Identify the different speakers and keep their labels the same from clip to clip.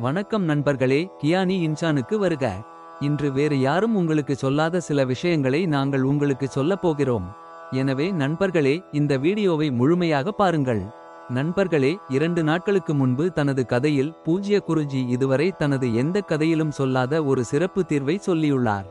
Speaker 1: வணக்கம் நண்பர்களே கியானி இன்சானுக்கு வருக. இன்று வேறு யாரும் உங்களுக்கு சொல்லாத சில விஷயங்களை நாங்கள் உங்களுக்கு சொல்லப் போகிறோம். எனவே நண்பர்களே இந்த வீடியோவை முழுமையாக பாருங்கள். நண்பர்களே இரண்டு நாட்களுக்கு முன்பு தனது கதையில் பூஜ்ய குருஜி இதுவரை தனது எந்த கதையிலும் சொல்லாத ஒரு சிறப்பு தீர்வை சொல்லியுள்ளார்.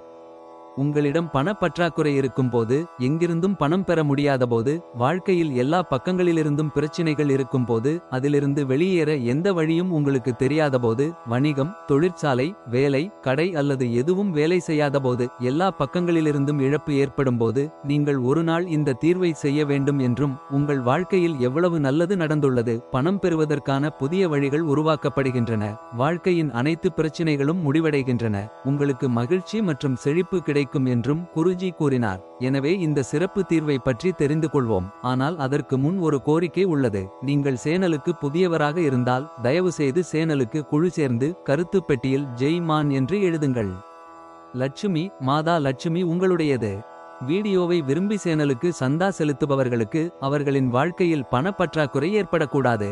Speaker 1: உங்களிடம் பணப்பற்றாக்குறை இருக்கும்போது எங்கிருந்தும் பணம் பெற முடியாதபோது வாழ்க்கையில் எல்லா பக்கங்களிலிருந்தும் பிரச்சினைகள் இருக்கும்போது அதிலிருந்து வெளியேற எந்த வழியும் உங்களுக்கு தெரியாதபோது வணிகம் தொழிற்சாலை வேலை கடை அல்லது எதுவும் வேலை செய்யாதபோது எல்லா பக்கங்களிலிருந்தும் இழப்பு ஏற்படும்போது நீங்கள் ஒரு நாள் இந்த தீர்வை செய்ய வேண்டும் என்றும் உங்கள் வாழ்க்கையில் எவ்வளவு நல்லது நடந்துள்ளது பணம் பெறுவதற்கான புதிய வழிகள் உருவாக்கப்படுகின்றன வாழ்க்கையின் அனைத்து பிரச்சினைகளும் முடிவடைகின்றன உங்களுக்கு மகிழ்ச்சி மற்றும் செழிப்பு கிடைக்கும் என்றும் குருஜி கூறினார். எனவே இந்த சிறப்பு தீர்வை பற்றி தெரிந்து கொள்வோம். ஆனால் அதற்கு முன் ஒரு கோரிக்கை உள்ளது. நீங்கள் சேனலுக்கு புதியவராக இருந்தால் தயவு செய்து சேனலுக்கு குழு சேர்ந்து கருத்து பெட்டியில் ஜெய் மான் என்று எழுதுங்கள். லட்சுமி மாதா லட்சுமி உங்களுடையது. வீடியோவை விரும்பி சேனலுக்கு சந்தா செலுத்துபவர்களுக்கு அவர்களின் வாழ்க்கையில் பணப்பற்றாக்குறை ஏற்படக்கூடாது.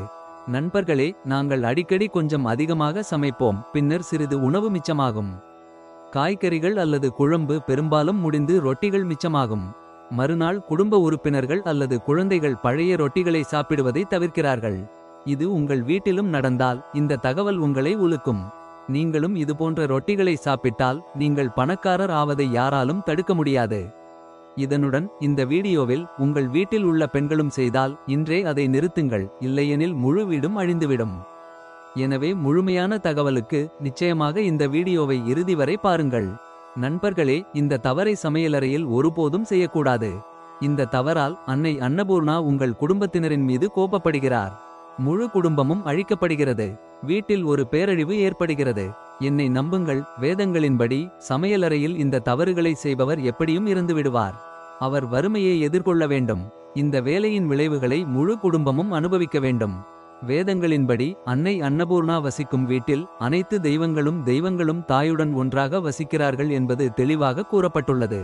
Speaker 1: நண்பர்களே நாங்கள் அடிக்கடி கொஞ்சம் அதிகமாக சமைப்போம். பின்னர் சிறிது உணவு மிச்சமாகும். காய்கறிகள் அல்லது குழம்பு பெரும்பாலும் முடிந்து ரொட்டிகள் மிச்சமாகும். மறுநாள் குடும்ப உறுப்பினர்கள் அல்லது குழந்தைகள் பழைய ரொட்டிகளை சாப்பிடுவதை தவிர்க்கிறார்கள். இது உங்கள் வீட்டிலும் நடந்தால் இந்த தகவல் உங்களை உலுக்கும். நீங்களும் இதுபோன்ற ரொட்டிகளை சாப்பிட்டால் நீங்கள் பணக்காரர் ஆவதை யாராலும் தடுக்க முடியாது. இதனுடன் இந்த வீடியோவில் உங்கள் வீட்டில் உள்ள பெண்களும் செய்தால் இன்றே அதை நிறுத்துங்கள் இல்லையெனில் முழு வீடும் அழிந்துவிடும். எனவே முழுமையான தகவலுக்கு நிச்சயமாக இந்த வீடியோவை இறுதி வரை பாருங்கள். நண்பர்களே இந்த தவறை சமையலறையில் ஒருபோதும் செய்யக்கூடாது. இந்த தவறால் அன்னை அன்னபூர்ணா உங்கள் குடும்பத்தினரின் மீது கோபப்படுகிறார். முழு குடும்பமும் அழிக்கப்படுகிறது. வீட்டில் ஒரு பேரழிவு ஏற்படுகிறது. என்னை நம்புங்கள். வேதங்களின்படி சமையலறையில் இந்த தவறுகளை செய்பவர் எப்படியும் இருந்து விடுவார். அவர் வறுமையை எதிர்கொள்ள வேண்டும். இந்த வேலையின் விளைவுகளை முழு குடும்பமும் அனுபவிக்க வேண்டும். வேதங்களின்படி அன்னை அன்னபூர்ணா வசிக்கும் வீட்டில் அனைத்து தெய்வங்களும் தெய்வங்களும் தாயுடன் ஒன்றாக வசிக்கிறார்கள் என்பது தெளிவாக கூறப்பட்டுள்ளது.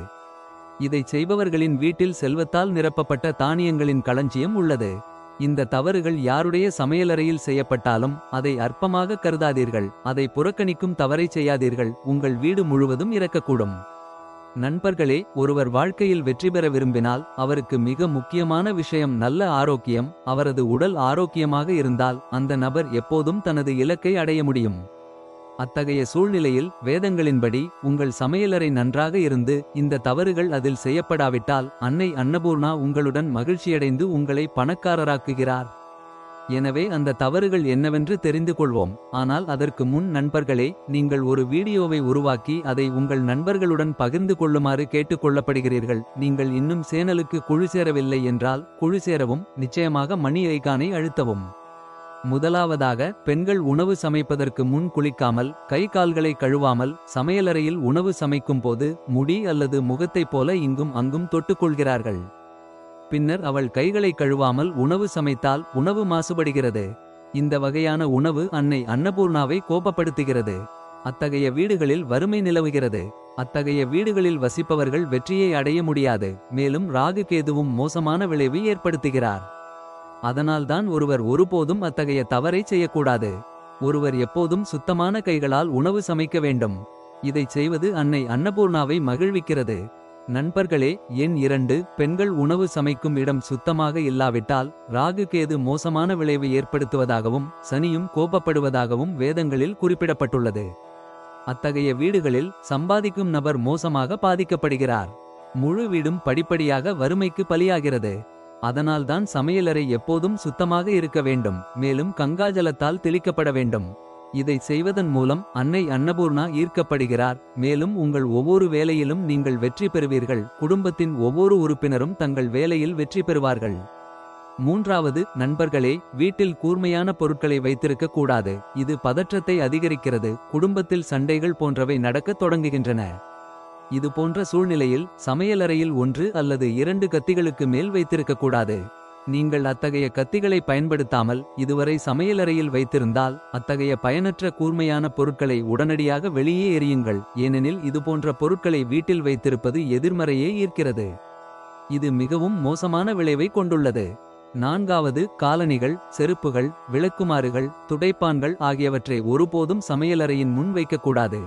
Speaker 1: இதைச் செய்பவர்களின் வீட்டில் செல்வத்தால் நிரப்பப்பட்ட தானியங்களின் களஞ்சியம் உள்ளது. இந்த தவறுகள் யாருடைய சமையலறையில் செய்யப்பட்டாலும் அதை அற்பமாக கருதாதீர்கள். அதை புறக்கணிக்கும் தவறை செய்யாதீர்கள். உங்கள் வீடு முழுவதும் இறக்கக்கூடும். நண்பர்களே ஒருவர் வாழ்க்கையில் வெற்றி பெற விரும்பினால் அவருக்கு மிக முக்கியமான விஷயம் நல்ல ஆரோக்கியம். அவரது உடல் ஆரோக்கியமாக இருந்தால் அந்த நபர் எப்போதும் தனது இலக்கை அடைய முடியும். அத்தகைய சூழ்நிலையில் வேதங்களின்படி உங்கள் சமையலறை நன்றாக இருந்து இந்த தவறுகள் அதில் செய்யப்படாவிட்டால் அன்னை அன்னபூர்ணா உங்களுடன் மகிழ்ச்சியடைந்து உங்களை பணக்காரராக்குகிறார். எனவே அந்த தவறுகள் என்னவென்று தெரிந்து கொள்வோம். ஆனால் அதற்கு முன் நண்பர்களே நீங்கள் ஒரு வீடியோவை உருவாக்கி அதை உங்கள் நண்பர்களுடன் பகிர்ந்து கொள்ளுமாறு கேட்டுக்கொள்ளப்படுகிறீர்கள். நீங்கள் இன்னும் சேனலுக்கு குழு சேரவில்லை என்றால் குழு சேரவும் நிச்சயமாக மணி ஐகானை அழுத்தவும். முதலாவதாக பெண்கள் உணவு சமைப்பதற்கு முன் குளிக்காமல் கை கால்களை கழுவாமல் சமையலறையில் உணவு சமைக்கும் போது முடி அல்லது முகத்தைப் போல இங்கும் அங்கும் தொட்டுக்கொள்கிறார்கள். பின்னர் அவள் கைகளை கழுவாமல் உணவு சமைத்தால் உணவு மாசுபடுகிறது. இந்த வகையான உணவு அன்னை அன்னபூர்ணாவை கோபப்படுத்துகிறது. அத்தகைய வீடுகளில் வறுமை நிலவுகிறது. அத்தகைய வீடுகளில் வசிப்பவர்கள் வெற்றியை அடைய முடியாது. மேலும் ராகு கேதுவும் மோசமான விளைவு ஏற்படுத்துகிறார். அதனால்தான் ஒருவர் ஒருபோதும் அத்தகைய தவறை செய்யக்கூடாது. ஒருவர் எப்போதும் சுத்தமான கைகளால் உணவு சமைக்க வேண்டும். இதை செய்வது அன்னை அன்னபூர்ணாவை மகிழ்விக்கிறது. நண்பர்களே எண் இரண்டு பெண்கள் உணவு சமைக்கும் இடம் சுத்தமாக இல்லாவிட்டால் ராகு கேது மோசமான விளைவு ஏற்படுத்துவதாகவும் சனியும் கோபப்படுவதாகவும் வேதங்களில் குறிப்பிடப்பட்டுள்ளது. அத்தகைய வீடுகளில் சம்பாதிக்கும் நபர் மோசமாக பாதிக்கப்படுகிறார். முழு வீடும் படிப்படியாக வறுமைக்கு பலியாகிறது. அதனால்தான் சமையலறை எப்போதும் சுத்தமாக இருக்க வேண்டும் மேலும் கங்காஜலத்தால் தெளிக்கப்பட வேண்டும். இதை செய்வதன் மூலம் அன்னை அன்னபூர்ணா ஈர்க்கப்படுகிறார். மேலும் உங்கள் ஒவ்வொரு வேலையிலும் நீங்கள் வெற்றி பெறுவீர்கள். குடும்பத்தின் ஒவ்வொரு உறுப்பினரும் தங்கள் வேலையில் வெற்றி பெறுவார்கள். மூன்றாவது நண்பர்களே வீட்டில் கூர்மையான பொருட்களை வைத்திருக்க கூடாது. இது பதற்றத்தை அதிகரிக்கிறது. குடும்பத்தில் சண்டைகள் போன்றவை நடக்கத் தொடங்குகின்றன. இது போன்ற சூழ்நிலையில் சமையலறையில் ஒன்று அல்லது இரண்டு கத்திகளுக்கு மேல் வைத்திருக்கக்கூடாது நீங்கள் அத்தகைய கத்திகளை பயன்படுத்தாமல் இதுவரை சமையலறையில் வைத்திருந்தால் அத்தகைய பயனற்ற கூர்மையான பொருட்களை உடனடியாக வெளியே எறியுங்கள். ஏனெனில் இதுபோன்ற பொருட்களை வீட்டில் வைத்திருப்பது எதிர்மறையே ஈர்க்கிறது. இது மிகவும் மோசமான விளைவை கொண்டுள்ளது. நான்காவது காலணிகள் செருப்புகள் விளக்குமாறுகள் துடைப்பான்கள் ஆகியவற்றை ஒருபோதும் சமையலறையின் முன் வைக்கக்கூடாது.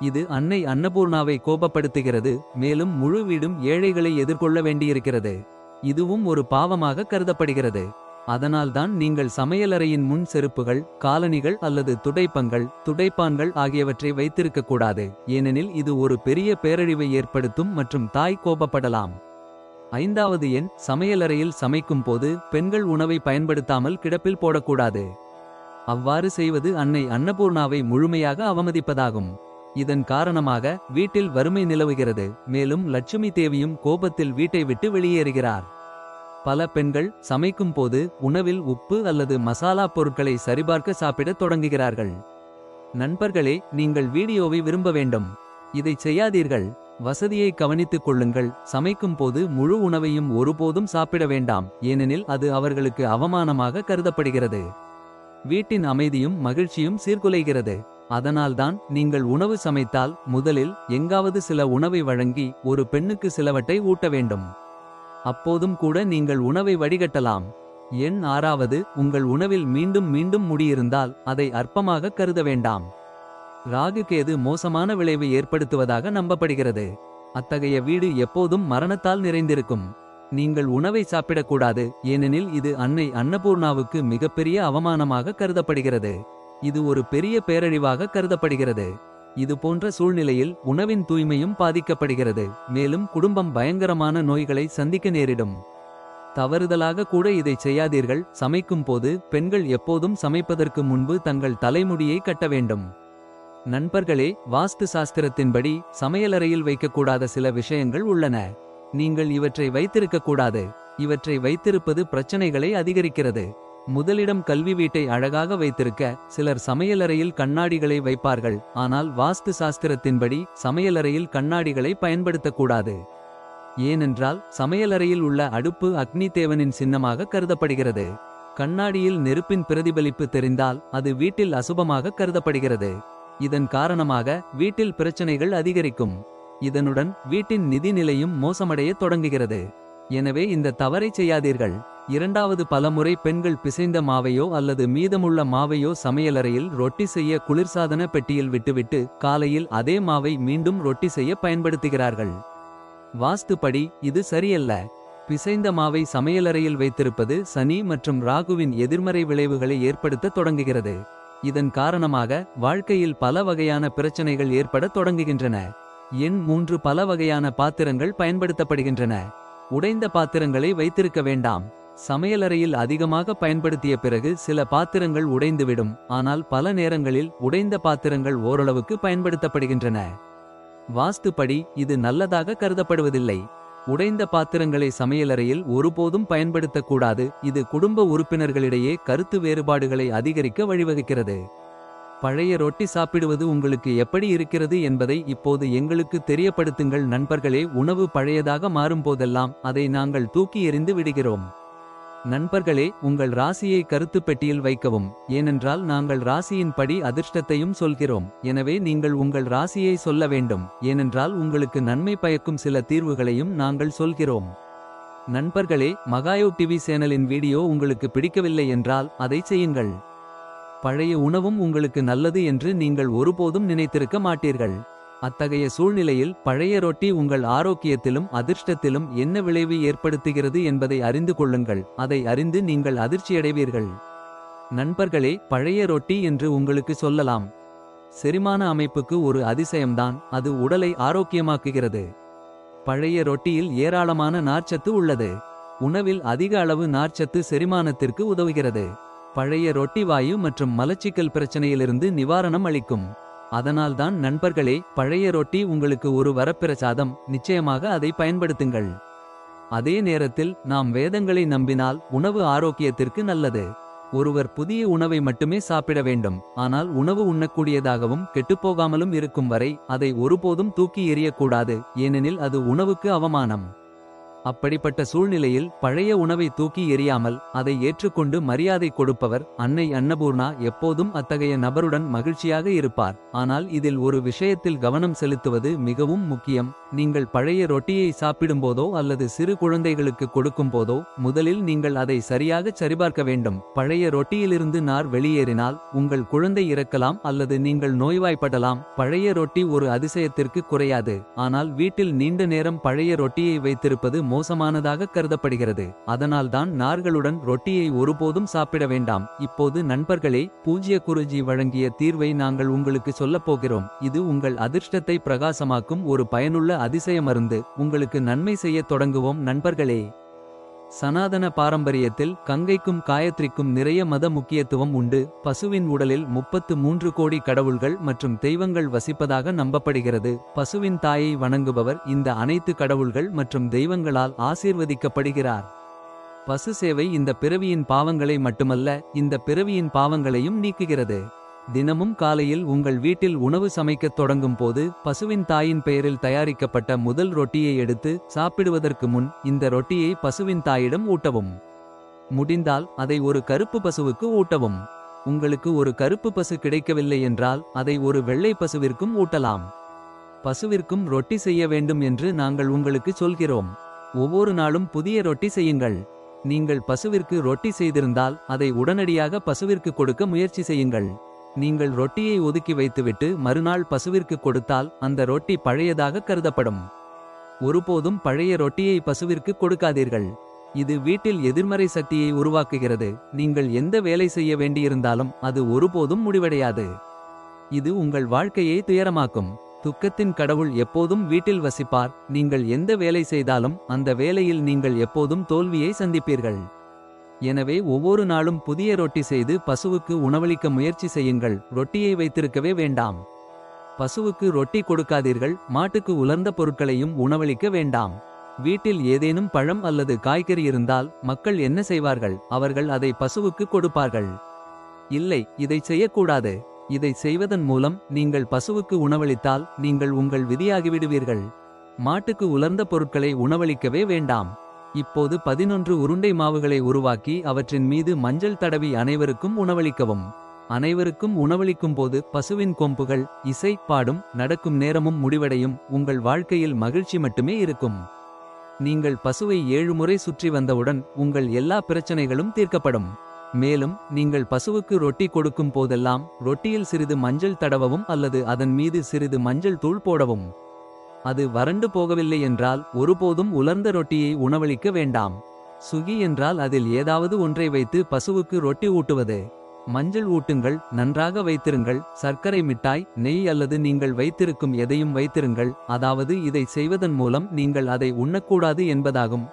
Speaker 1: இது அன்னை அன்னபூர்ணாவை கோபப்படுத்துகிறது மேலும் முழு வீடும் ஏழைகளை எதிர்கொள்ள வேண்டியிருக்கிறது. இதுவும் ஒரு பாவமாக கருதப்படுகிறது. அதனால்தான் நீங்கள் சமையலறையின் முன் செருப்புகள் காலணிகள் அல்லது துடைப்பங்கள் துடைப்பான்கள் ஆகியவற்றை வைத்திருக்கக்கூடாது. ஏனெனில் இது ஒரு பெரிய பேரழிவை ஏற்படுத்தும் மற்றும் தாய் கோபப்படலாம். ஐந்தாவது எண் சமையலறையில் சமைக்கும் போது பெண்கள் உணவை பயன்படுத்தாமல் கிடப்பில் போடக்கூடாது. அவ்வாறு செய்வது அன்னை அன்னபூர்ணாவை முழுமையாக அவமதிப்பதாகும். இதன் காரணமாக வீட்டில் வறுமை நிலவுகிறது. மேலும் லட்சுமி தேவியும் கோபத்தில் வீட்டை விட்டு வெளியேறுகிறார். பல பெண்கள் சமைக்கும் போது உணவில் உப்பு அல்லது மசாலா பொருட்களை சரிபார்க்க சாப்பிடத் தொடங்குகிறார்கள். நண்பர்களே நீங்கள் வீடியோவை விரும்ப வேண்டும். இதை செய்யாதீர்கள். வசதியை கவனித்துக் கொள்ளுங்கள். சமைக்கும் போது முழு உணவையும் ஒருபோதும் சாப்பிட வேண்டாம். ஏனெனில் அது அவர்களுக்கு அவமானமாக கருதப்படுகிறது. வீட்டின் அமைதியும் மகிழ்ச்சியும் சீர்குலைகிறது. அதனால்தான் நீங்கள் உணவு சமைத்தால் முதலில் எங்காவது சில உணவை வழங்கி ஒரு பெண்ணுக்கு சிலவற்றை ஊட்ட வேண்டும். அப்போதும் கூட நீங்கள் உணவை வடிகட்டலாம். எண் ஆறாவது உங்கள் உணவில் மீண்டும் மீண்டும் முடியிருந்தால் அதை அற்பமாக கருத வேண்டாம். ராகுகேது மோசமான விளைவு ஏற்படுத்துவதாக நம்பப்படுகிறது. அத்தகைய வீடு எப்போதும் மரணத்தால் நிறைந்திருக்கும். நீங்கள் உணவை சாப்பிடக்கூடாது ஏனெனில் இது அன்னை அன்னபூர்ணாவுக்கு மிகப்பெரிய அவமானமாக கருதப்படுகிறது. இது ஒரு பெரிய பேரழிவாக கருதப்படுகிறது. இது போன்ற சூழ்நிலையில் உணவின் தூய்மையும் பாதிக்கப்படுகிறது. மேலும் குடும்பம் பயங்கரமான நோய்களை சந்திக்க நேரிடும். தவறுதலாக கூட இதை செய்யாதீர்கள். சமைக்கும் போது பெண்கள் எப்போதும் சமைப்பதற்கு முன்பு தங்கள் தலைமுடியை கட்ட வேண்டும். நண்பர்களே வாஸ்து சாஸ்திரத்தின்படி சமையலறையில் வைக்கக்கூடாத சில விஷயங்கள் உள்ளன. நீங்கள் இவற்றை வைத்திருக்கக்கூடாது. இவற்றை வைத்திருப்பது பிரச்சனைகளை அதிகரிக்கிறது. முதலிடம் கல்வி வீட்டை அழகாக வைத்திருக்க சிலர் சமையலறையில் கண்ணாடிகளை வைப்பார்கள். ஆனால் வாஸ்து சாஸ்திரத்தின்படி சமையலறையில் கண்ணாடிகளை பயன்படுத்தக்கூடாது. ஏனென்றால் சமையலறையில் உள்ள அடுப்பு அக்னி தேவனின் சின்னமாக கருதப்படுகிறது. கண்ணாடியில் நெருப்பின் பிரதிபலிப்பு தெரிந்தால் அது வீட்டில் அசுபமாக கருதப்படுகிறது. இதன் காரணமாக வீட்டில் பிரச்சனைகள் அதிகரிக்கும். இதனுடன் வீட்டின் நிதிநிலையும் மோசமடையத் தொடங்குகிறது. எனவே இந்த தவறை செய்யாதீர்கள். இரண்டாவது பலமுறை பெண்கள் பிசைந்த மாவையோ அல்லது மீதமுள்ள மாவையோ சமையலறையில் ரொட்டி செய்ய குளிர்சாதன பெட்டியில் விட்டுவிட்டு காலையில் அதே மாவை மீண்டும் ரொட்டி செய்ய பயன்படுத்துகிறார்கள். வாஸ்துப்படி இது சரியல்ல. பிசைந்த மாவை சமையலறையில் வைத்திருப்பது சனி மற்றும் ராகுவின் எதிர்மறை விளைவுகளை ஏற்படுத்த தொடங்குகிறது. இதன் காரணமாக வாழ்க்கையில் பல வகையான பிரச்சனைகள் ஏற்பட தொடங்குகின்றன. எண் மூன்று பல வகையான பாத்திரங்கள் பயன்படுத்தப்படுகின்றன. உடைந்த பாத்திரங்களை வைத்திருக்க வேண்டாம். சமையலறையில் அதிகமாக பயன்படுத்திய பிறகு சில பாத்திரங்கள் உடைந்துவிடும். ஆனால் பல நேரங்களில் உடைந்த பாத்திரங்கள் ஓரளவுக்கு பயன்படுத்தப்படுகின்றன. வாஸ்துப்படி இது நல்லதாக கருதப்படுவதில்லை. உடைந்த பாத்திரங்களை சமையலறையில் ஒருபோதும் பயன்படுத்தக்கூடாது. இது குடும்ப உறுப்பினர்களிடையே கருத்து வேறுபாடுகளை அதிகரிக்க வழிவகுக்கிறது. பழைய ரொட்டி சாப்பிடுவது உங்களுக்கு எப்படி இருக்கிறது என்பதை இப்போது எங்களுக்கு தெரியப்படுத்துங்கள் நண்பர்களே. உணவு பழையதாக மாறும்போதெல்லாம் அதை நாங்கள் தூக்கி எறிந்து விடுகிறோம். நண்பர்களே உங்கள் ராசியை கருத்து பெட்டியில் வைக்கவும். ஏனென்றால் நாங்கள் ராசியின் படி அதிர்ஷ்டத்தையும் சொல்கிறோம். எனவே நீங்கள் உங்கள் ராசியை சொல்ல வேண்டும். ஏனென்றால் உங்களுக்கு நன்மை பயக்கும் சில தீர்வுகளையும் நாங்கள் சொல்கிறோம். நண்பர்களே மகாயோ டிவி சேனலின் வீடியோ உங்களுக்கு பிடிக்கவில்லை என்றால் அதை செய்யுங்கள். பழைய உணவும் உங்களுக்கு நல்லது என்று நீங்கள் ஒருபோதும் நினைத்திருக்க மாட்டீர்கள். அத்தகைய சூழ்நிலையில் பழைய ரொட்டி உங்கள் ஆரோக்கியத்திலும் அதிர்ஷ்டத்திலும் என்ன விளைவு ஏற்படுத்துகிறது என்பதை அறிந்து கொள்ளுங்கள். அதை அறிந்து நீங்கள் அதிர்ச்சியடைவீர்கள். நண்பர்களே பழைய ரொட்டி என்று உங்களுக்கு சொல்லலாம். செரிமான அமைப்புக்கு ஒரு அதிசயம்தான். அது உடலை ஆரோக்கியமாக்குகிறது. பழைய ரொட்டியில் ஏராளமான நார்ச்சத்து உள்ளது. உணவில் அதிக அளவு நார்ச்சத்து செரிமானத்திற்கு உதவுகிறது. பழைய ரொட்டி வாயு மற்றும் மலச்சிக்கல் பிரச்சனையிலிருந்து நிவாரணம் அளிக்கும். அதனால்தான் நண்பர்களே பழைய ரொட்டி உங்களுக்கு ஒரு வரப்பிரசாதம். நிச்சயமாக அதை பயன்படுத்துங்கள். அதே நேரத்தில் நாம் வேதங்களை நம்பினால் உணவு ஆரோக்கியத்திற்கு நல்லது. ஒருவர் புதிய உணவை மட்டுமே சாப்பிட வேண்டும். ஆனால் உணவு உண்ணக்கூடியதாகவும் கெட்டுப்போகாமலும் இருக்கும் வரை அதை ஒருபோதும் தூக்கி எறியக்கூடாது. ஏனெனில் அது உணவுக்கு அவமானம். அப்படிப்பட்ட சூழ்நிலையில் பழைய உணவை தூக்கி எறியாமல் அதை ஏற்றுக்கொண்டு மரியாதை கொடுப்பவர் அன்னை அன்னபூர்ணா எப்போதும் அத்தகைய நபருடன் மகிழ்ச்சியாக இருப்பார். ஆனால் இதில் ஒரு விஷயத்தில் கவனம் செலுத்துவது மிகவும் முக்கியம். நீங்கள் பழைய ரொட்டியை சாப்பிடும்போதோ அல்லது சிறு குழந்தைகளுக்கு கொடுக்கும்போதோ முதலில் நீங்கள் அதை சரியாக சரிபார்க்க வேண்டும். பழைய ரொட்டியிலிருந்து நார் வெளியேறினால் உங்கள் குழந்தை இறக்கலாம் அல்லது நீங்கள் நோய்வாய்ப்படலாம். பழைய ரொட்டி ஒரு அதிசயத்திற்கு குறையாது. ஆனால் வீட்டில் நீண்ட நேரம் பழைய ரொட்டியை வைத்திருப்பது மோசமானதாக கருதப்படுகிறது. அதனால்தான் நார்களுடன் ரொட்டியை ஒருபோதும் சாப்பிட வேண்டாம். இப்போது நண்பர்களே பூஜ்ய குருஜி வழங்கிய தீர்வை நாங்கள் உங்களுக்கு சொல்லப் போகிறோம். இது உங்கள் அதிர்ஷ்டத்தை பிரகாசமாக்கும் ஒரு பயனுள்ள அதிசய மருந்து. உங்களுக்கு நன்மை செய்ய தொடங்குவோம் நண்பர்களே. சனாதன பாரம்பரியத்தில் கங்கைக்கும் காயத்ரிக்கும் நிறைய மத முக்கியத்துவம் உண்டு. பசுவின் உடலில் முப்பத்து மூன்று கோடி கடவுள்கள் மற்றும் தெய்வங்கள் வசிப்பதாக நம்பப்படுகிறது. பசுவின் தாயை வணங்குபவர் இந்த அனைத்து கடவுள்கள் மற்றும் தெய்வங்களால் ஆசீர்வதிக்கப்படுகிறார். பசு சேவை இந்த பிறவியின் பாவங்களை மட்டுமல்ல இந்த பிறவியின் பாவங்களையும் நீக்குகிறது. தினமும் காலையில் உங்கள் வீட்டில் உணவு சமைக்கத் தொடங்கும் போது பசுவின் தாயின் பெயரில் தயாரிக்கப்பட்ட முதல் ரொட்டியை எடுத்து சாப்பிடுவதற்கு முன் இந்த ரொட்டியை பசுவின் தாயிடம் ஊட்டவும். முடிந்தால் அதை ஒரு கருப்பு பசுவுக்கு ஊட்டவும். உங்களுக்கு ஒரு கருப்பு பசு கிடைக்கவில்லை என்றால் அதை ஒரு வெள்ளை பசுவிற்கும் ஊட்டலாம். பசுவிற்கும் ரொட்டி செய்ய வேண்டும் என்று நாங்கள் உங்களுக்கு சொல்கிறோம். ஒவ்வொரு நாளும் புதிய ரொட்டி செய்யுங்கள். நீங்கள் பசுவிற்கு ரொட்டி செய்திருந்தால் அதை உடனடியாக பசுவிற்கு கொடுக்க முயற்சி செய்யுங்கள். நீங்கள் ரொட்டியை ஒதுக்கி வைத்துவிட்டு மறுநாள் பசுவிற்கு கொடுத்தால் அந்த ரொட்டி பழையதாக கருதப்படும். ஒருபோதும் பழைய ரொட்டியை பசுவிற்கு கொடுக்காதீர்கள். இது வீட்டில் எதிர்மறை சக்தியை உருவாக்குகிறது. நீங்கள் எந்த வேலை செய்ய வேண்டியிருந்தாலும் அது ஒருபோதும் முடிவடையாது. இது உங்கள் வாழ்க்கையை துயரமாக்கும். துக்கத்தின் கடவுள் எப்போதும் வீட்டில் வசிப்பார். நீங்கள் எந்த வேலை செய்தாலும் அந்த வேலையில் நீங்கள் எப்போதும் தோல்வியை சந்திப்பீர்கள். எனவே ஒவ்வொரு நாளும் புதிய ரொட்டி செய்து பசுவுக்கு உணவளிக்க முயற்சி செய்யுங்கள். ரொட்டியை வைத்திருக்கவே வேண்டாம். பசுவுக்கு ரொட்டி கொடுக்காதீர்கள். மாட்டுக்கு உலர்ந்த பொருட்களையும் உணவளிக்க வேண்டாம். வீட்டில் ஏதேனும் பழம் அல்லது காய்கறி இருந்தால் மக்கள் என்ன செய்வார்கள்? அவர்கள் அதை பசுவுக்கு கொடுப்பார்கள். இல்லை இதை செய்யக்கூடாது. இதை செய்வதன் மூலம் நீங்கள் பசுவுக்கு உணவளித்தால் நீங்கள் உங்கள் விதியாகிவிடுவீர்கள். மாட்டுக்கு உலர்ந்த பொருட்களை உணவளிக்கவே வேண்டாம். இப்போது பதினொன்று உருண்டை மாவுகளை உருவாக்கி அவற்றின் மீது மஞ்சள் தடவி அனைவருக்கும் உணவளிக்கவும். அனைவருக்கும் உணவளிக்கும் போது பசுவின் கொம்புகள் இசை பாடும் நடக்கும் நேரமும் முடிவடையும். உங்கள் வாழ்க்கையில் மகிழ்ச்சி மட்டுமே இருக்கும். நீங்கள் பசுவை ஏழு முறை சுற்றி வந்தவுடன் உங்கள் எல்லா பிரச்சனைகளும் தீர்க்கப்படும். மேலும் நீங்கள் பசுவுக்கு ரொட்டி கொடுக்கும் போதெல்லாம் ரொட்டியில் சிறிது மஞ்சள் தடவவும் அல்லது அதன் மீது சிறிது மஞ்சள் தூள் போடவும். அது வறண்டு போகவில்லை என்றால் ஒருபோதும் உலர்ந்த ரொட்டியை உணவளிக்க வேண்டாம். சுகி என்றால் அதில் ஏதாவது ஒன்றை வைத்து பசுவுக்கு ரொட்டி ஊட்டுவது. மஞ்சள் ஊட்டுங்கள் நன்றாக வைத்திருங்கள். சர்க்கரை மிட்டாய் நெய் அல்லது நீங்கள் வைத்திருக்கும் எதையும் வைத்திருங்கள். அதாவது இதை செய்வதன் மூலம் நீங்கள் அதை உண்ணக்கூடாது என்பதாகும்.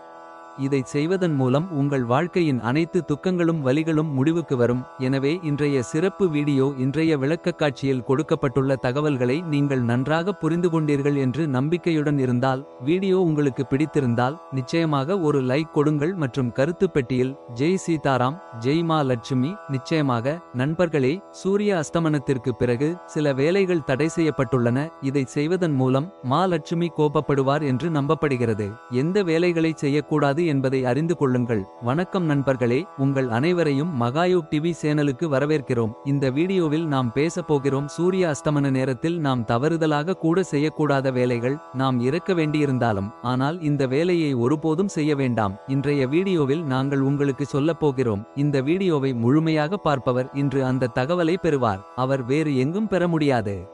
Speaker 1: இதை செய்வதன் மூலம் உங்கள் வாழ்க்கையின் அனைத்து துக்கங்களும் வலிகளும் முடிவுக்கு வரும். எனவே இன்றைய சிறப்பு வீடியோ இன்றைய விளக்கக்காட்சியில் கொடுக்கப்பட்டுள்ள தகவல்களை நீங்கள் நன்றாக புரிந்து கொண்டீர்கள் என்று நம்பிக்கையுடன் இருந்தால் வீடியோ உங்களுக்கு பிடித்திருந்தால் நிச்சயமாக ஒரு லைக் கொடுங்கள் மற்றும் கருத்து பெட்டியில் ஜெய் சீதாராம் ஜெய் மா லட்சுமி நிச்சயமாக நண்பர்களே சூரிய அஸ்தமனத்திற்கு பிறகு சில வேலைகள் தடை செய்யப்பட்டுள்ளன. இதை செய்வதன் மூலம் மா லட்சுமி கோபப்படுவார் என்று நம்பப்படுகிறது. எந்த வேலைகளை செய்யக்கூடாது என்பதை அறிந்து கொள்ளுங்கள். வணக்கம் நண்பர்களே உங்கள் அனைவரையும் மகாயோக் டிவி சேனலுக்கு வரவேற்கிறோம். இந்த வீடியோவில் நாம் பேசப் போகிறோம் சூரிய அஸ்தமன நேரத்தில் நாம் தவறுதலாக கூட செய்யக்கூடாத வேலைகள் நாம் இறக்க வேண்டியிருந்தாலும் ஆனால் இந்த வேலையை ஒருபோதும் செய்ய வேண்டாம். இன்றைய வீடியோவில் நாங்கள் உங்களுக்கு சொல்லப் போகிறோம். இந்த வீடியோவை முழுமையாக பார்ப்பவர் இன்று அந்த தகவலை பெறுவார். அவர் வேறு எங்கும் பெற முடியாது.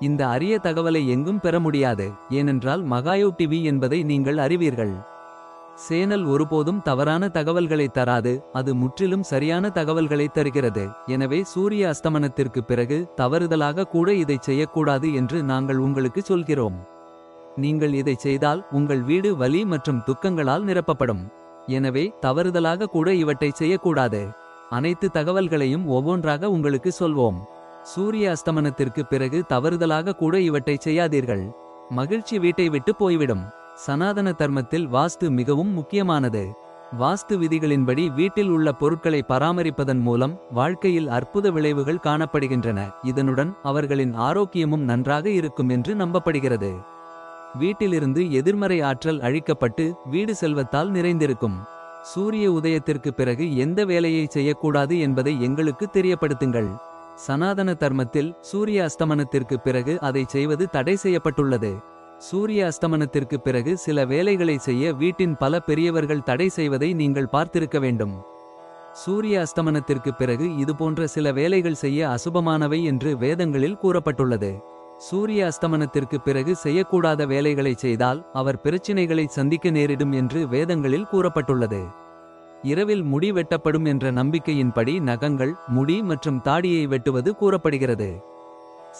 Speaker 1: இந்த அரிய தகவலை எங்கும் பெற முடியாது. ஏனென்றால் மகாயோ டிவி என்பதை நீங்கள் அறிவீர்கள். சேனல் ஒருபோதும் தவறான தகவல்களை தராது அது முற்றிலும் சரியான தகவல்களை தருகிறது. எனவே சூரிய அஸ்தமனத்திற்கு பிறகு தவறுதலாக கூட இதை செய்யக்கூடாது என்று நாங்கள் உங்களுக்கு சொல்கிறோம். நீங்கள் இதை செய்தால் உங்கள் வீடு வலி மற்றும் துக்கங்களால் நிரப்பப்படும். எனவே தவறுதலாக கூட இவற்றை செய்யக்கூடாது. அனைத்து தகவல்களையும் ஒவ்வொன்றாக உங்களுக்கு சொல்வோம். சூரிய அஸ்தமனத்திற்கு பிறகு தவறுதலாக கூட இவற்றை செய்யாதீர்கள். மகிழ்ச்சி வீட்டை விட்டு போய்விடும். சனாதன தர்மத்தில் வாஸ்து மிகவும் முக்கியமானது. வாஸ்து விதிகளின்படி வீட்டில் உள்ள பொருட்களை பராமரிப்பதன் மூலம் வாழ்க்கையில் அற்புத விளைவுகள் காணப்படுகின்றன. இதனுடன் அவர்களின் ஆரோக்கியமும் நன்றாக இருக்கும் என்று நம்பப்படுகிறது. வீட்டிலிருந்து எதிர்மறை ஆற்றல் அழிக்கப்பட்டு வீடு செல்வத்தால் நிறைந்திருக்கும். சூரிய உதயத்திற்கு பிறகு எந்த வேலையை செய்யக்கூடாது என்பதை எங்களுக்கு தெரியப்படுத்துங்கள். சனாதன தர்மத்தில் சூரிய அஸ்தமனத்திற்கு பிறகு அதை செய்வது தடை செய்யப்பட்டுள்ளது. சூரிய அஸ்தமனத்திற்கு பிறகு சில வேலைகளை செய்ய வீட்டின் பல பெரியவர்கள் தடை செய்வதை நீங்கள் பார்த்திருக்க வேண்டும். சூரிய அஸ்தமனத்திற்கு பிறகு இதுபோன்ற சில வேலைகள் செய்ய அசுபமானவை என்று வேதங்களில் கூறப்பட்டுள்ளது. சூரிய அஸ்தமனத்திற்கு பிறகு செய்யக்கூடாத வேலைகளை செய்தால் அவர் பிரச்சினைகளை சந்திக்க நேரிடும் என்று வேதங்களில் கூறப்பட்டுள்ளது. இரவில் முடி வெட்டப்படும் என்ற நம்பிக்கையின்படி நகங்கள் முடி மற்றும் தாடியை வெட்டுவது கூறப்படுகிறது.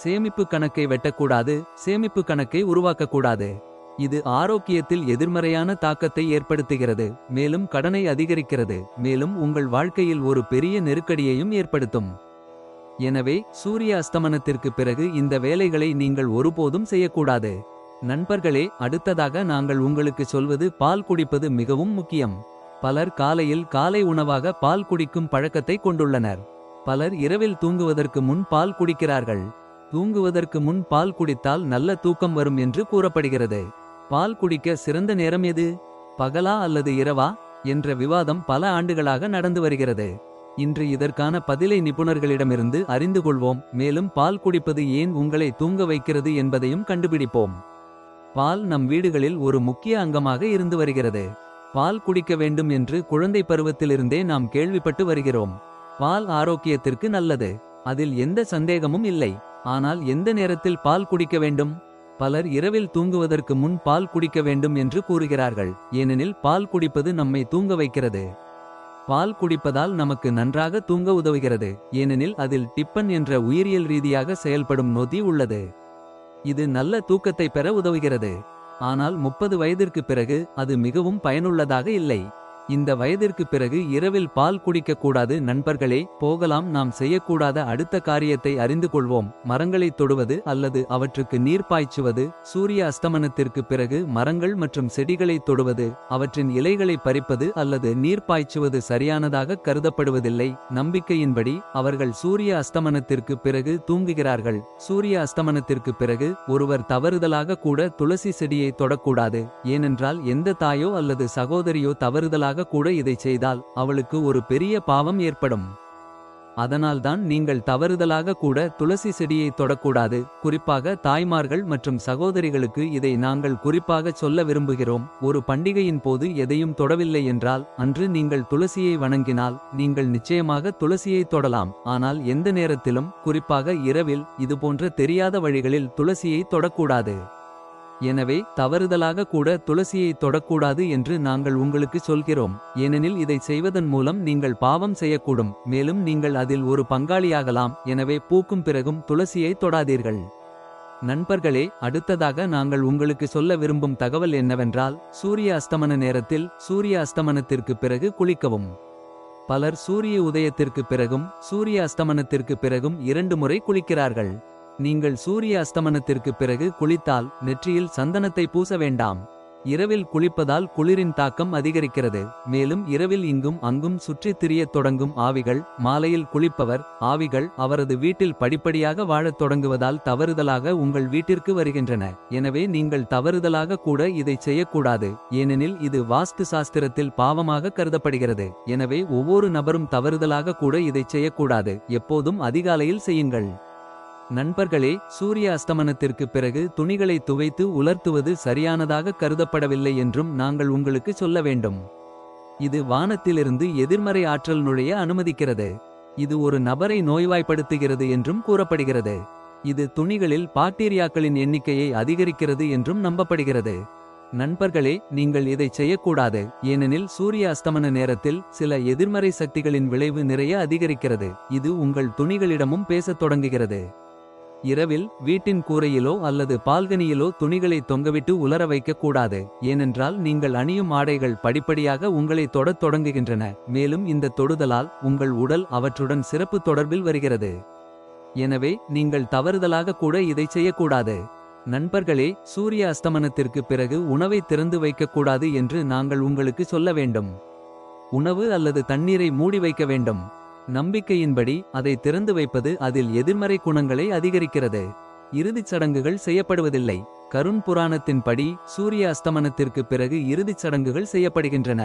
Speaker 1: சேமிப்பு கணக்கை வெட்டக்கூடாது சேமிப்பு கணக்கை உருவாக்கக்கூடாது. இது ஆரோக்கியத்தில் எதிர்மறையான தாக்கத்தை ஏற்படுத்துகிறது மேலும் கடனை அதிகரிக்கிறது மேலும் உங்கள் வாழ்க்கையில் ஒரு பெரிய நெருக்கடியையும் ஏற்படுத்தும். எனவே சூரிய அஸ்தமனத்திற்கு பிறகு இந்த வேலைகளை நீங்கள் ஒருபோதும் செய்யக்கூடாது. நண்பர்களே அடுத்ததாக நாங்கள் உங்களுக்கு சொல்வது பால் குடிப்பது மிகவும் முக்கியம். பலர் காலையில் காலை உணவாக பால் குடிக்கும் பழக்கத்தை கொண்டுள்ளனர். பலர் இரவில் தூங்குவதற்கு முன் பால் குடிக்கிறார்கள். தூங்குவதற்கு முன் பால் குடித்தால் நல்ல தூக்கம் வரும் என்று கூறப்படுகிறது. பால் குடிக்க சிறந்த நேரம் எது? பகலா அல்லது இரவா? என்ற விவாதம் பல ஆண்டுகளாக நடந்து வருகிறது. இன்று இதற்கான பதிலை நிபுணர்களிடமிருந்து அறிந்து கொள்வோம். மேலும் பால் குடிப்பது ஏன் உங்களை தூங்க வைக்கிறது என்பதையும் கண்டுபிடிப்போம். பால் நம் வீடுகளில் ஒரு முக்கிய அங்கமாக இருந்து வருகிறது. பால் குடிக்க வேண்டும் என்று குழந்தை பருவத்திலிருந்தே நாம் கேள்விப்பட்டு வருகிறோம். பால் ஆரோக்கியத்திற்கு நல்லது. அதில் எந்த சந்தேகமும் இல்லை. ஆனால் எந்த நேரத்தில் பால் குடிக்க வேண்டும்? பலர் இரவில் தூங்குவதற்கு முன் பால் குடிக்க வேண்டும் என்று கூறுகிறார்கள். ஏனெனில் பால் குடிப்பது நம்மை தூங்க வைக்கிறது. பால் குடிப்பதால் நமக்கு நன்றாக தூங்க உதவுகிறது. ஏனெனில் அதில் டிப்பன் என்ற உயிரியல் ரீதியாக செயல்படும் நொதி உள்ளது. இது நல்ல தூக்கத்தை பெற உதவுகிறது. ஆனால் முப்பது வயதிற்கு பிறகு அது மிகவும் பயனுள்ளதாக இல்லை. இந்த வயதிற்கு பிறகு இரவில் பால் குடிக்கக்கூடாது. நண்பர்களே போகலாம். நாம் செய்யக்கூடாத அடுத்த காரியத்தை அறிந்து கொள்வோம். மரங்களைத் தொடுவது அல்லது அவற்றுக்கு நீர் பாய்ச்சுவது. சூரிய அஸ்தமனத்திற்கு பிறகு மரங்கள் மற்றும் செடிகளைத் தொடுவது. அவற்றின் இலைகளை பறிப்பது அல்லது நீர் பாய்ச்சுவது சரியானதாக கருதப்படுவதில்லை. நம்பிக்கையின்படி அவர்கள் சூரிய அஸ்தமனத்திற்கு பிறகு தூங்குகிறார்கள். சூரிய அஸ்தமனத்திற்கு பிறகு ஒருவர் தவறுதலாக கூட துளசி செடியை தொடக்கூடாது. ஏனென்றால் எந்த தாயோ அல்லது சகோதரியோ தவறுதலாக கூட இதை செய்தால் அவளுக்கு ஒரு பெரிய பாவம் ஏற்படும். அதனால்தான் நீங்கள் தவறுதலாக கூட துளசி செடியை தொடக்கூடாது. குறிப்பாக தாய்மார்கள் மற்றும் சகோதரிகளுக்கு இதை நாங்கள் குறிப்பாக சொல்ல விரும்புகிறோம். ஒரு பண்டிகையின் போது எதையும் தொடவில்லை என்றால் அன்று நீங்கள் துளசியை வணங்கினால் நீங்கள் நிச்சயமாக துளசியை தொடலாம். ஆனால் எந்த நேரத்திலும் குறிப்பாக இரவில் இதுபோன்ற தெரியாத வழிகளில் துளசியை தொடக்கூடாது. எனவே தவறுதலாக கூட துளசியை தொடக்கூடாது என்று நாங்கள் உங்களுக்கு சொல்கிறோம். ஏனெனில் இதை செய்வதன் மூலம் நீங்கள் பாவம் செய்யக்கூடும். மேலும் நீங்கள் அதில் ஒரு பங்காளியாகலாம். எனவே பூக்கும் பிறகும் துளசியை தொடாதீர்கள். நண்பர்களே அடுத்ததாக நாங்கள் உங்களுக்கு சொல்ல விரும்பும் தகவல் என்னவென்றால் சூரிய அஸ்தமன நேரத்தில் சூரிய அஸ்தமனத்திற்கு பிறகு குளிக்கவும். பலர் சூரிய உதயத்திற்கு பிறகும் சூரிய அஸ்தமனத்திற்கு பிறகும் இரண்டு முறை குளிக்கிறார்கள். நீங்கள் சூரிய அஸ்தமனத்திற்கு பிறகு குளித்தால் நெற்றியில் சந்தனத்தை பூச வேண்டாம். இரவில் குளிப்பதால் குளிரின் தாக்கம் அதிகரிக்கிறது. மேலும் இரவில் இங்கும் அங்கும் சுற்றித் திரியத் தொடங்கும் ஆவிகள் மாலையில் குளிப்பவர் ஆவிகள் அவரது வீட்டில் படிப்படியாக வாழத் தொடங்குவதால் தவறுதலாக உங்கள் வீட்டிற்கு வருகின்றன. எனவே நீங்கள் தவறுதலாக கூட இதை செய்யக்கூடாது. ஏனெனில் இது வாஸ்து சாஸ்திரத்தில் பாவமாக கருதப்படுகிறது. எனவே ஒவ்வொரு நபரும் தவறுதலாக கூட இதை செய்யக்கூடாது. எப்போதும் அதிகாலையில் செய்யுங்கள். நண்பர்களே சூரிய அஸ்தமனத்திற்கு பிறகு துணிகளை துவைத்து உலர்த்துவது சரியானதாக கருதப்படவில்லை என்றும் நாங்கள் உங்களுக்கு சொல்ல வேண்டும். இது வானத்திலிருந்து எதிர்மறை ஆற்றல் நுழைய அனுமதிக்கிறது. இது ஒரு நபரை நோய்வாய்ப்படுத்துகிறது என்றும் கூறப்படுகிறது. இது துணிகளில் பாக்டீரியாக்களின் எண்ணிக்கையை அதிகரிக்கிறது என்றும் நம்பப்படுகிறது. நண்பர்களே நீங்கள் இதை செய்யக்கூடாது. ஏனெனில் சூரிய அஸ்தமன நேரத்தில் சில எதிர்மறை சக்திகளின் விளைவு நிறைய அதிகரிக்கிறது. இது உங்கள் துணிகளிடமும் பேசத் தொடங்குகிறது. இரவில் வீட்டின் கூரையிலோ அல்லது பால்கனியிலோ துணிகளை தொங்கவிட்டு உலர வைக்க கூடாது. ஏனென்றால் நீங்கள் அணியும் ஆடைகள் படிப்படியாக உங்களை தொடத் தொடங்குகின்றன. மேலும் இந்த தொடுதலால் உங்கள் உடல் அவற்றுடன் சிறப்பு தொடர்பில் வருகிறது. எனவே நீங்கள் தவறுதலாக கூட இதை செய்யக்கூடாது. நண்பர்களே சூரிய அஸ்தமனத்திற்கு பிறகு உணவை திறந்து வைக்கக்கூடாது என்று நாங்கள் உங்களுக்கு சொல்ல வேண்டும். உணவு அல்லது தண்ணீரை மூடி வைக்க வேண்டும். நம்பிக்கையின்படி அதை திறந்து வைப்பது அதில் எதிர்மறை குணங்களை அதிகரிக்கிறது. இறுதிச் சடங்குகள் செய்யப்படுவதில்லை. கருண் புராணத்தின்படி சூரிய அஸ்தமனத்திற்கு பிறகு இறுதிச் சடங்குகள் செய்யப்படுகின்றன.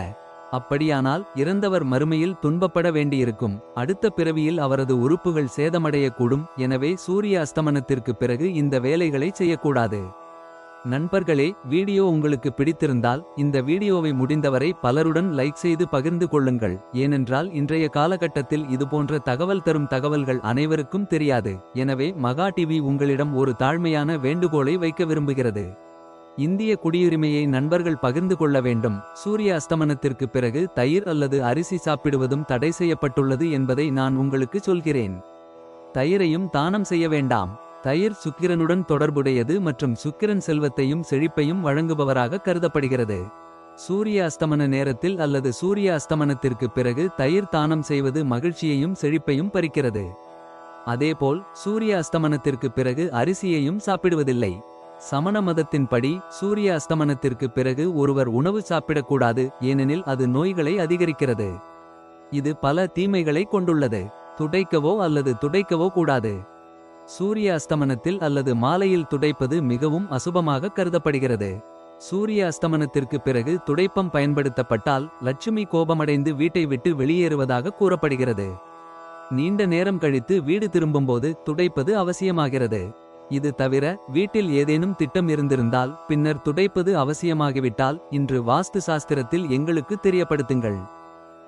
Speaker 1: அப்படியானால் இறந்தவர் மறுமையில் துன்பப்பட வேண்டியிருக்கும். அடுத்த பிறவியில் அவரது உறுப்புகள் சேதமடையக்கூடும். எனவே சூரிய அஸ்தமனத்திற்கு பிறகு இந்த வேலைகளை செய்யக்கூடாது. நண்பர்களே வீடியோ உங்களுக்கு பிடித்திருந்தால் இந்த வீடியோவை முடிந்தவரை பலருடன் லைக் செய்து பகிர்ந்து கொள்ளுங்கள். ஏனென்றால் இன்றைய காலகட்டத்தில் இதுபோன்ற தகவல் தரும் தகவல்கள் அனைவருக்கும் தெரியாது. எனவே மகா டிவி உங்களிடம் ஒரு தாழ்மையான வேண்டுகோளை வைக்க விரும்புகிறது. இந்திய குடியுரிமையை நண்பர்கள் பகிர்ந்து கொள்ள வேண்டும். சூரிய அஸ்தமனத்திற்கு பிறகு தயிர் அல்லது அரிசி சாப்பிடுவதும் தடை செய்யப்பட்டுள்ளது என்பதை நான் உங்களுக்கு சொல்கிறேன். தயிரையும் தானம் செய்ய வேண்டாம். தயிர் சுக்கிரனுடன் தொடர்புடையது மற்றும் சுக்கிரன் செல்வத்தையும் செழிப்பையும் வழங்குபவராக கருதப்படுகிறது. சூரிய அஸ்தமன நேரத்தில் அல்லது சூரிய அஸ்தமனத்திற்கு பிறகு தயிர் தானம் செய்வது மகிழ்ச்சியையும் செழிப்பையும் பறிக்கிறது. அதேபோல் சூரிய அஸ்தமனத்திற்கு பிறகு அரிசியையும் சாப்பிடுவதில்லை. சமண மதத்தின்படி சூரிய அஸ்தமனத்திற்கு பிறகு ஒருவர் உணவு சாப்பிடக்கூடாது ஏனெனில் அது நோய்களை அதிகரிக்கிறது. இது பல தீமைகளை கொண்டுள்ளது. துடைக்கவோ அல்லது துடைக்கவோ கூடாது. சூரிய அஸ்தமனத்தில் அல்லது மாலையில் துடைப்பது மிகவும் அசுபமாக கருதப்படுகிறது. சூரிய அஸ்தமனத்திற்கு பிறகு துடைப்பம் பயன்படுத்தப்பட்டால் லட்சுமி கோபமடைந்து வீட்டை விட்டு வெளியேறுவதாக கூறப்படுகிறது. நீண்ட நேரம் கழித்து வீடு திரும்பும்போது துடைப்பது அவசியமாகிறது. இது தவிர வீட்டில் ஏதேனும் திட்டம் இருந்திருந்தால் பின்னர் துடைப்பது அவசியமாகிவிட்டால் இன்று வாஸ்து சாஸ்திரத்தில் எங்களுக்கு தெரியப்படுத்துங்கள்.